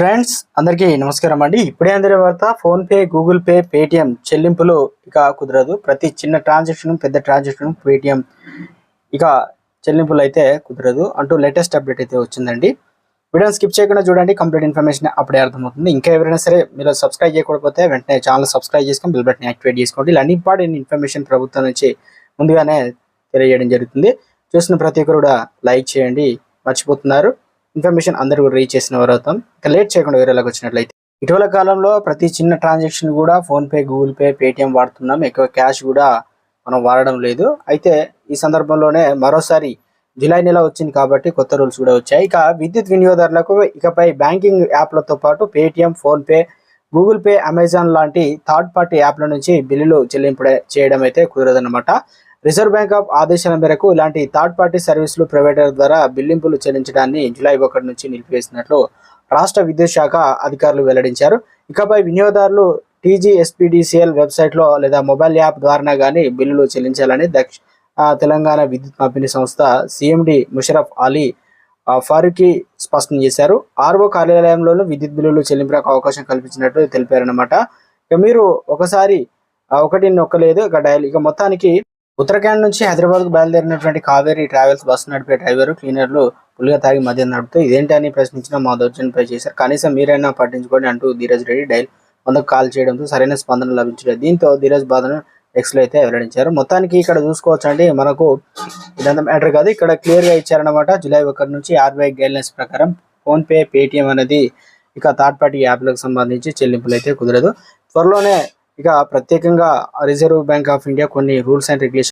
Friends అందరికీ నమస్కారం అండి. ఇప్పుడే అందరి వార్త PhonePe Google pay Paytm చెల్లింపులు ఇక కుదరదు. ప్రతి చిన్న ట్రాన్సాక్షన్ పెద్ద ట్రాన్సాక్షన్ పేటిఎం ఇక చెల్లింపులు అయితే కుదరదు అంటూ లేటెస్ట్ అప్డేట్ అయితే వచ్చిందండి. వీడియోని స్కిప్ చేయకుండా చూడండి. కంప్లీట్ ఇన్ఫర్మేషన్ అప్పుడే అర్థమవుతుంది. ఇంకా ఎవరైనా సరే మీరు సబ్స్క్రైబ్ చేయకపోతే వెంటనే ఛానల్ సబ్స్క్రైబ్ చేసుకొని బిల్ బటన్ యాక్టివేట్ చేసుకోండి. ఇలాంటి ఇంపార్టెంట్ ఇన్ఫర్మేషన్ ప్రభుత్వం నుంచి ముందుగానే తెలియజేయడం జరుగుతుంది. చూసిన ప్రతి ఒక్కరు కూడా లైక్ చేయండి. మర్చిపోతున్నారు. ఇన్ఫర్మేషన్ అందరూ కూడా రీచ్ చేసిన వారు అవుతాం. ఇంకా లేట్ చేయకుండా వేరేలాగా వచ్చినట్లయితే. ఇటీవల కాలంలో ప్రతి చిన్న ట్రాన్సాక్షన్ కూడా PhonePe Google pay Paytm వాడుతున్నాం. ఎక్కువ క్యాష్ కూడా మనం వాడడం లేదు. అయితే ఈ సందర్భంలోనే మరోసారి జులై నెల వచ్చింది కాబట్టి కొత్త రూల్స్ కూడా వచ్చాయి. ఇక విద్యుత్ వినియోగదారులకు ఇకపై బ్యాంకింగ్ యాప్లతో పాటు Paytm PhonePe Google pay Amazon లాంటి థర్డ్ పార్టీ యాప్ల నుంచి బిల్లులు చెల్లింపు చేయడం అయితే కుదరదన్నమాట. రిజర్వ్ బ్యాంక్ ఆఫ్ ఆదేశాల మేరకు ఇలాంటి థర్డ్ పార్టీ సర్వీసులు ప్రొవైడర్ ద్వారా బిల్లింపులు చెల్లించడాన్ని జూలై ఒకటి నుంచి నిలిపివేసినట్లు రాష్ట్ర విద్యుత్ శాఖ అధికారులు వెల్లడించారు. ఇకపై వినియోగదారులు టీజీఎస్పీడీసీఎల్ వెబ్సైట్లో లేదా మొబైల్ యాప్ ద్వారా కానీ బిల్లులు చెల్లించాలని దక్ష తెలంగాణ విద్యుత్ పంపిణీ సంస్థ సిఎండి ముషరఫ్ అలీ ఫారూఖీ స్పష్టం చేశారు. ఆర్ఓ కార్యాలయంలోనూ విద్యుత్ బిల్లులు చెల్లింపులకు అవకాశం కల్పించినట్లు తెలిపారనమాట ఇక మీరు ఒకసారి ఆ, ఒకటి నొక్కలేదు ఇక డైల్ ఇక మొత్తానికి ఉత్తరాఖండ్ నుంచి హైదరాబాద్కు బయలుదేరినటువంటి కావేరీ ట్రావెల్స్ బస్సు నడిపే డ్రైవర్ క్లీనర్లు పులిగా తాగి మద్యం నడుపుతూ ఇదేంటి అని ప్రశ్నించిన మా దౌర్జన్యపై చేశారు. కనీసం మీరైనా పట్టించుకోండి అంటూ ధీరజ్ రెడ్డి డైల్ వందకు కాల్ చేయడంతో సరైన స్పందన లభించలేదు. దీంతో ధీరజ్ బాధను ఎక్స్లో అయితే వెల్లడించారు. మొత్తానికి ఇక్కడ చూసుకోవచ్చండి. మనకు ఇదంతా మ్యాటర్ కాదు. ఇక్కడ క్లియర్గా ఇచ్చారనమాట జూలై ఒకటి నుంచి ఆర్బీఐ గైడ్లైన్స్ ప్రకారం ఫోన్ పే పేటిఎం అనేది ఇక థర్డ్ పార్టీ యాప్లకు సంబంధించి చెల్లింపులు అయితే కుదరదు. త్వరలోనే ఇక ప్రత్యేకంగా రిజర్వ్ బ్యాంక్ ఆఫ్ ఇండియా కొన్ని రూల్స్ అండ్ రెగ్యులేషన్